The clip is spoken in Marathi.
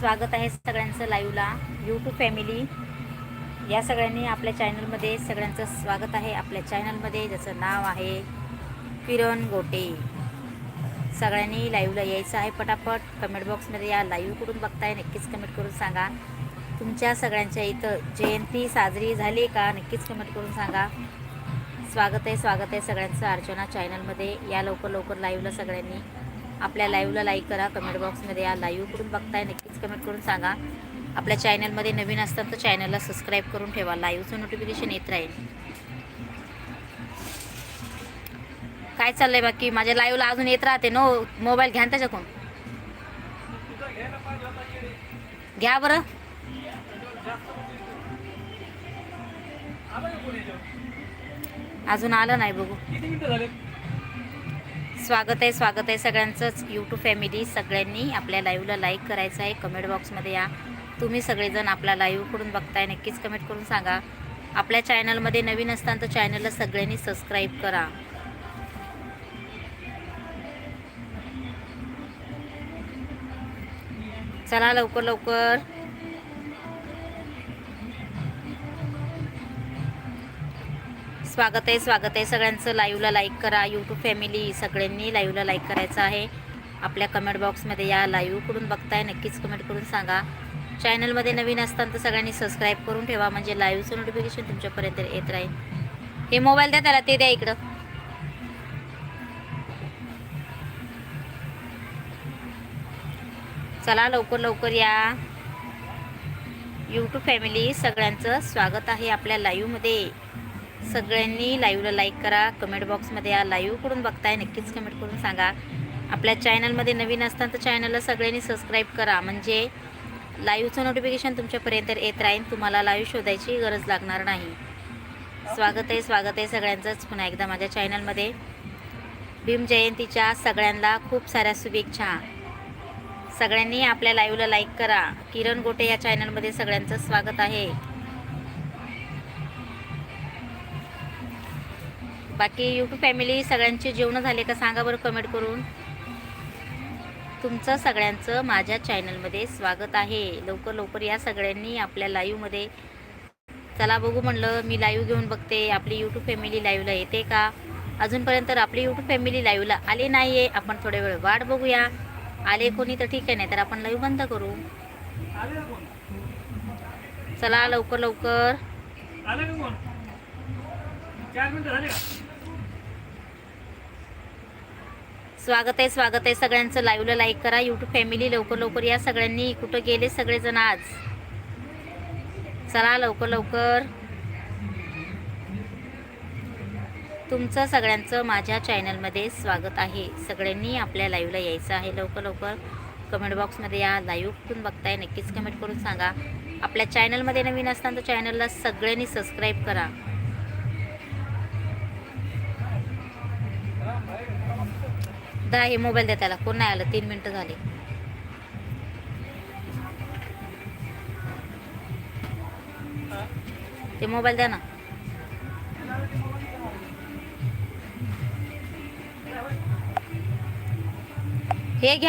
स्वागत आहे सगळ्यांचं लाईव्हला. यूट्यूब फॅमिली या सगळ्यांनी आपल्या चॅनलमध्ये सगळ्यांचं स्वागत आहे. आपल्या चॅनलमध्ये ज्याचं नाव आहे किरण गोटे. सगळ्यांनी लाईव्हला यायचं आहे पटापट. कमेंट बॉक्समध्ये या लाईव्ह कुठून बघताय नक्कीच कमेंट करून सांगा. तुमच्या सगळ्यांच्या इथं जयंती साजरी झाली का नक्कीच कमेंट करून सांगा. स्वागत आहे स्वागत आहे सगळ्यांचं अर्चना चॅनलमध्ये या लवकर लवकर लाईव्हला सगळ्यांनी. आपल्या लाईव्हला लाईक करा कमेंट बॉक्समध्ये या लाईव्ह कुठून बघताय नक्कीच कमेंट करून सांगा. आपल्या चॅनलमध्ये नवीन असतात तर चॅनलला सबस्क्राईब करून ठेवा. लाईव्हचं नोटिफिकेशन येत राहील. काय चाललंय बाकी? माझ्या लाईव्हला अजून येत राहते नो? मोबाईल घ्या ना त्याच्याकडून. घ्या बरं. अजून आलं नाही बघू. किती स्वागत आहे स्वागत आहे सगळ्यांचंच. यूट्यूब फॅमिली सगळ्यांनी आपल्या लाईव्हला लाईक करायचं आहे. कमेंट बॉक्समध्ये या. तुम्ही सगळेजण आपला लाईव्हकडून बघताय नक्कीच कमेंट करून सांगा. आपल्या चॅनलमध्ये नवीन असताना तर चॅनलला सगळ्यांनी सबस्क्राईब करा. चला लवकर लवकर. स्वागत आहे स्वागत आहे. सगळ्यांचं लाईव्हला लाईक करा. यूट्यूब फॅमिली सगळ्यांनी लाईव्हला लाईक करायचं आहे. आपल्या कमेंट बॉक्समध्ये या लाईव्ह बघताय नक्कीच कमेंट करून सांगा. चॅनलमध्ये नवीन असताना तर सगळ्यांनी सबस्क्राईब करून ठेवा म्हणजे लाईव्हचं नोटिफिकेशन तुमच्यापर्यंत येत राहील. हे मोबाईल द्या त्याला ते द्या इकडं. चला लवकर लवकर या. यूट्यूब फॅमिली सगळ्यांचं स्वागत आहे आपल्या लाईव्हमध्ये सगळ्यांनी लाईव्हला लाईक करा. कमेंट बॉक्समध्ये या लाईव्हकडून बघताय. नक्कीच कमेंट करून सांगा. आपल्या चॅनलमध्ये नवीन असताना तर चॅनलला सगळ्यांनी सबस्क्राईब करा. म्हणजे लाईव्हचं नोटिफिकेशन तुमच्यापर्यंत येत राहील तुम्हाला लाईव्ह शोधायची गरज लागणार नाही. स्वागत आहे स्वागत आहे सगळ्यांचंच. पुन्हा एकदा माझ्या चॅनलमध्ये भीम जयंतीच्या सगळ्यांना खूप साऱ्या शुभेच्छा. सगळ्यांनी आपल्या लाईव्हला लाईक करा. किरण गोटे या चॅनलमध्ये सगळ्यांचं स्वागत आहे. बाकी यूट्यूब फॅमिली सगळ्यांचे जेवणं झाले का सांगा बरं कमेंट करून. तुमचं सगळ्यांचं माझ्या चॅनलमध्ये स्वागत आहे. लवकर लवकर या सगळ्यांनी आपल्या लाईव्हमध्ये चला बघू म्हणलं मी लाईव्ह घेऊन बघते. आपली यूट्यूब फॅमिली लाईव्हला येते का? अजूनपर्यंत आपली यूट्यूब फॅमिली लाईव्हला आले नाही आहे आपण थोड्या वेळ वाट बघूया. आले कोणी तर ठीक आहे नाही तर आपण लाईव्ह बंद करू. चला लवकर लवकर. चार मिनटं झाले का? स्वागत आहे स्वागत आहे. सगळ्यांचं लाईव्हला लाईक करा. यूट्यूब फॅमिली लवकर लवकर या. सगळ्यांनी कुठं गेले सगळेजण आज? चला लवकर लवकर. तुमचं सगळ्यांचं माझ्या चॅनलमध्ये स्वागत आहे. सगळ्यांनी आपल्या लाईव्हला यायचं आहे लवकर लवकर. कमेंट बॉक्समध्ये या लाईव्ह कुठून बघताय. नक्कीच कमेंट करून सांगा. आपल्या चॅनलमध्ये नवीन असताना तर चॅनलला सगळ्यांनी सबस्क्राईब करा. दहा हे मोबाईल द्या त्याला. कोण नाही आलं. तीन मिनटं झाले. ते मोबाईल द्या ना. हे घ्या.